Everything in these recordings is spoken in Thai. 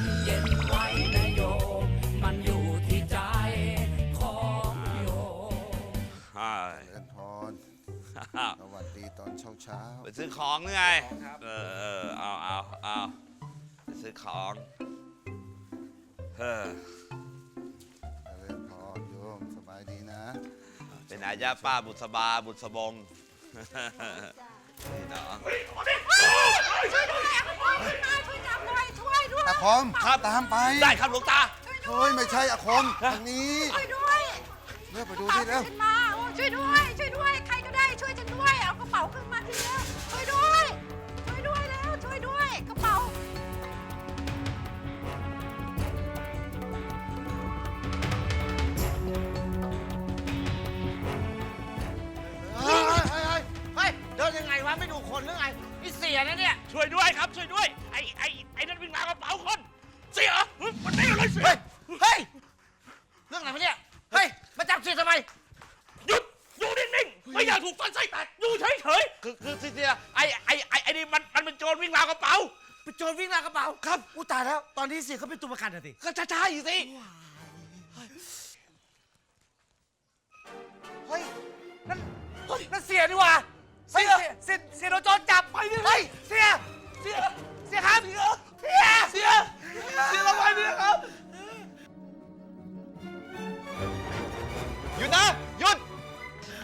นเย็นๆไว้นะโยมมันอยู่ที่ใจของโยมใช่เจริญพรสวัสดีตอนเช้าเช้าไปซื้อของหรือไงเออเออเอาเอาเอาไปซื้อของเฮ้อๆเจริญพรโยมสบายดีนะเป็นอาญาป้าบุษบาบุษบงนี่น้องอา คมครับ ตามไปได้ครับหลวงตา เฮ้ยไม่ใช่อาคมทางนี้ช่วยด้วยเร็วไปดูเอาที่เร็ว ฉันมาโอ้ช่วยด้วย ช่วยด้วย ใครก็ได้ช่วยฉันด้วย เอากระเป๋าขึ้นมาทีแล้วช่วยด้วย ช่วยด้วยแล้ว ช่วยด้วย กระเป๋าเฮ้ยเฮ้ยเฮ้ยเฮ้ยเฮ้ยเดินยังไงวะไม่ดูคนหรือไงนี่เสียนะเนี่ย ช่วยด้วยครับ โจรวิ่งลากระเป๋าครับอุยตายแล้ว ตอนนี้เสียเขาเป็นตัวประกันอะสิก็ใช่ๆสิเฮ้ยนั่นเฮ้ยนั่นเสียนี่หว่าเสียเสียเสียโดนโจรจับไปดิเฮ้ยเสียเสียเสียครับเสียเสียเสียเสียระบายเนี่ยครับหยุดนะหยุด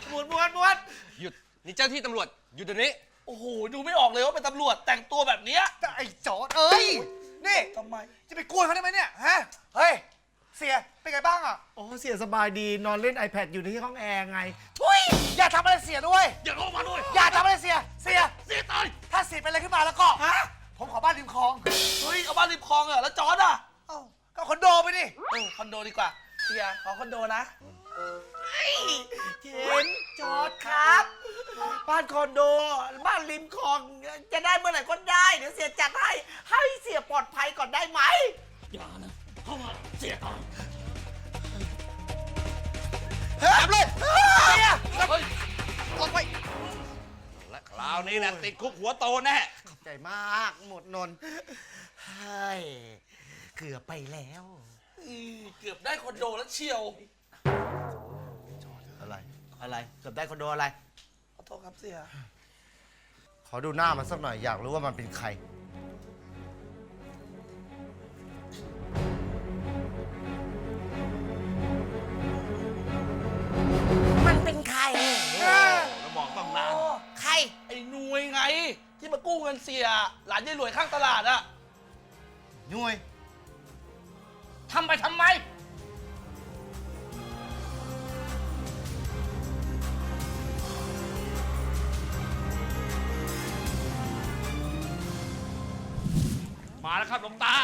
หมวนหมวนหมวนหยุดนี่เจ้าที่ตำรวจหยุดเดี๋ยวนี้ โอ้โหดูไม่ออกเลยว่าเป็นตำรวจแต่งตัวแบบเนี้ยไไม จะไปกลัวเขาได้ไหมเนี่ย ฮะ เฮ้ย เสีย เป็นไงบ้างอะ โอ้เสียสบายดีนอนเล่น iPad อยู่ที่ห้องแอร์ไง ทุยอย่าทำอะไรเสียด้วย อย่าเข้ามาด้วยอย่าทำอะไรเสีย เสีย เสียตายถ้าเสียเป็นอะไรขึ้นมาแล้วก็ ฮะ ผมขอบ้านริมคลอง เฮ้ยเอาบ้านริมคลองเหรอแล้วจอร์ดอะเอ้าก็คอนโดไปดิเออคอนโดดีกว่า เสีย ขอคอนโดนะเฮ้ยเห็นจอร์ดครับ บ้านคอนโด บ้านริมคลอง จะได้เมื่อไหร่ก็ได้ เดี๋ยวเสียจัด ติดคุกหัวโตแน่ใจมากหมดนนเฮ้ยเกือบไปแล้ว เกือบได้คอนโดแล้วเชียว อะไร อะไรเกือบได้คอนโดอะไร ขอโทษครับเสีย ขอดูหน้ามันสักหน่อยอยากรู้ว่ามันเป็นใคร วยไง ที่มากู้เงินเสีย หลานยายรวยข้างตลาดอะยุ้ยทำไปทำไม มาแล้วครับหลวงตา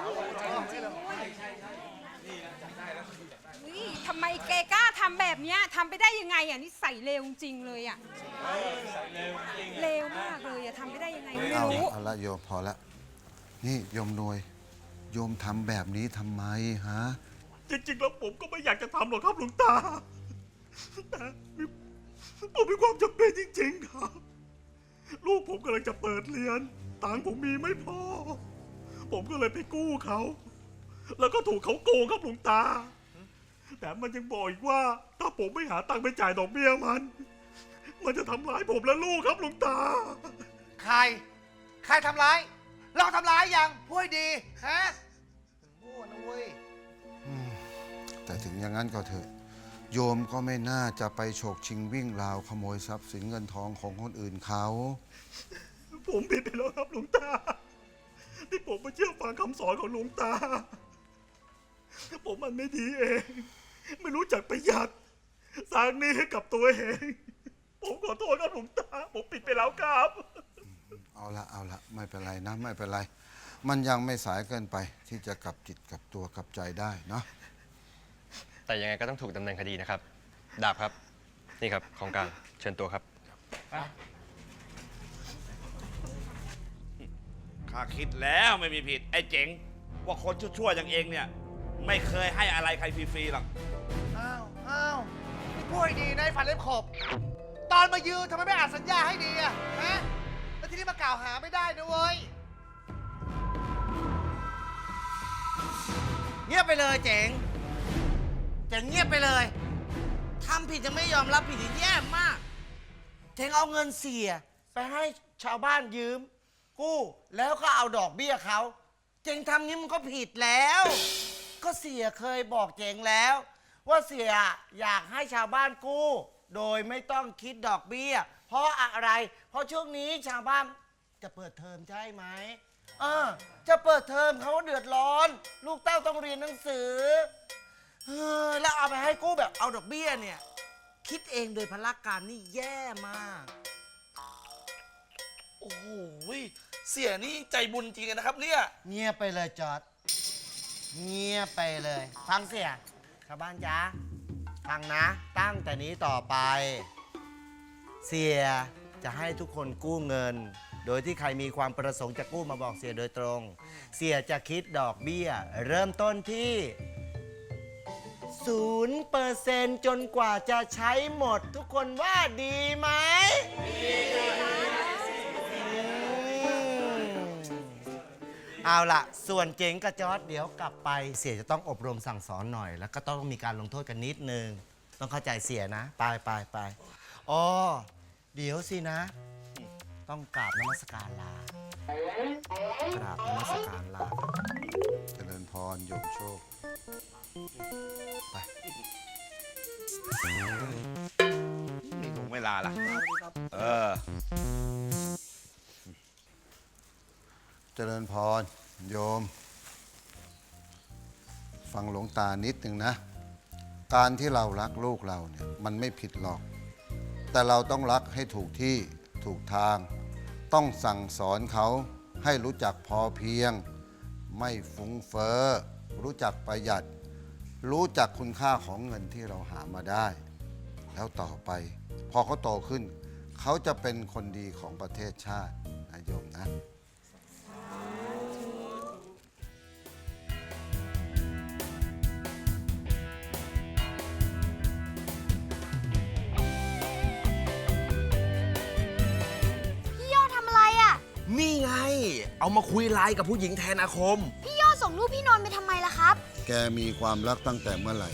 อุ๊ย ทำไมแกกล้าทำแบบเนี้ยทำไปได้ยังไงอะนี่ใส่เลวจริงเลยอะเลวมากเลยอะทำไปได้ยังไงไม่เอารู้เอาละโยมพอละนี่โยมหนวย โยมทำแบบนี้ทำไมฮะ จริงๆแล้วผมก็ไม่อยากจะทำหรอกครับหลวงตาแต่ผมมีความจำเป็นจริงๆครับ ลูกผมกำลังจะเปิดเรียน ตังค์ผมมีไม่พอ ผมก็เลยไปกู้เขา แล้วก็ถูกเขาโกงครับหลวงตา แต่มันยังบอกอีกว่า ถ้าผมไม่หาตังค์ไปจ่ายดอกเบี้ยมัน มันจะทำร้ายผมและลูกครับหลวงตา ใคร ใครทำร้าย เราทำร้ายยังพูดให้ดีฮะมั่วนะเว้ย แต่ถึงอย่างนั้นก็เถอะ โยมก็ไม่น่าจะไปฉกชิงวิ่งราวขโมยทรัพย์สินเงินทองของคนอื่นเขา ผมผิดไปแล้วครับหลวงตา ที่ผมไม่เชื่อฟังคำสอนของหลวงตา ผมมันไม่ดีเอง ไม่รู้จักประหยัด สร้างหนี้ให้กับตัวเอง ผมขอโทษครับหลวงตา ผมผิดไปแล้วครับ เอาละเอาละไม่เป็นไรนะไม่เป็นไร มันยังไม่สายเกินไปที่จะกลับจิตกลับตัวกลับใจได้เนาะแต่ยังไงก็ต้องถูกดำเนินคดีนะครับ ดาบครับ นี่ครับของกลางเชิญตัวครับ ข้าคิดแล้วไม่มีผิด ไอ้เจ๋ง ว่าคนชั่วๆอย่างเองเนี่ย ไม่เคยให้อะไรใครฟรีๆหรอก อ้าวอ้าวพูดให้ดีในฝันเล็บขบ ตอนมายืนทำไมไม่อ่านสัญญาให้ดีอะฮะ แล้วที่นี่มากล่าวหาไม่ได้นะเว้ย เงียบไปเลยเจ๋ง เจ๋งเงียบไปเลยทำผิดจะไม่ยอมรับผิดอีกแย่มาก เจ๋งเอาเงินเสีย ไปให้ชาวบ้านยืม กู้แล้วก็เอาดอกเบี้ยเขา เจ๋งทำนี้มันก็ผิดแล้ว ก็เสียเคยบอกเจ๋งแล้ว ว่าเสียอยากให้ชาวบ้านกู้ โดยไม่ต้องคิดดอกเบี้ย เพราะอะไร เพราะช่วงนี้ชาวบ้านจะเปิดเทอมใช่ไหมเออจะเปิดเทอมเขาเดือดร้อน ลูกเต้าต้องเรียนหนังสือเออแล้วเอาไปให้กู้แบบเอาดอกเบี้ยเนี่ย คิดเองโดยพละการนี่แย่มาก โอ้โหเสียนี่ใจบุญจริงๆนะครับเนี่ย เงียบไปเลยจอด เงียบไปเลย ฟังเสียชาวบ้านจ้าฟังนะ ตั้งแต่นี้ต่อไป เสียจะให้ทุกคนกู้เงิน โดยที่ใครมีความประสงค์จะกู้มาบอกเสียโดยตรง เสียจะคิดดอกเบี้ย เริ่มต้นที่ศูนย์เปอร์เซนจนกว่าจะใช้หมด ทุกคนว่าดีไหม เอาล่ะส่วนเจ๋งกับจอร์ดเดี๋ยวกลับไปเสียจะต้องอบรมสั่งสอนหน่อย แล้วก็ต้องมีการลงโทษกันนิดนึง ต้องเข้าใจเสียนะ ไปไปไปอ๋อเดี๋ยวสินะ ต้องกราบนมัสการลากราบนมัสการลาเจริญพรโยมโชค ไป มีถุงเวลาล่ะ เจริญพร โยม ฟังหลวงตานิดหนึ่งนะ การที่เรารักลูกเราเนี่ยมันไม่ผิดหรอก แต่เราต้องรักให้ถูกที่ถูกทาง ต้องสั่งสอนเขาให้รู้จักพอเพียง ไม่ฟุ้งเฟ้อรู้จักประหยัด รู้จักคุณค่าของเงินที่เราหามาได้ แล้วต่อไป พอเขาโตขึ้น เขาจะเป็นคนดีของประเทศชาติ เอามาคุยไลน์กับผู้หญิงแทนอาคม พี่โยส่งรูปพี่นนท์ไปทำไมล่ะครับ แกมีความรักตั้งแต่เมื่อไหร่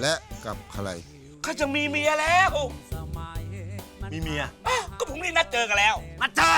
และกับใคร ข้าจะมีเมียแล้วสมัยมันมีเมียก็ผมนี่นัดเจอกันแล้ว มาเจอ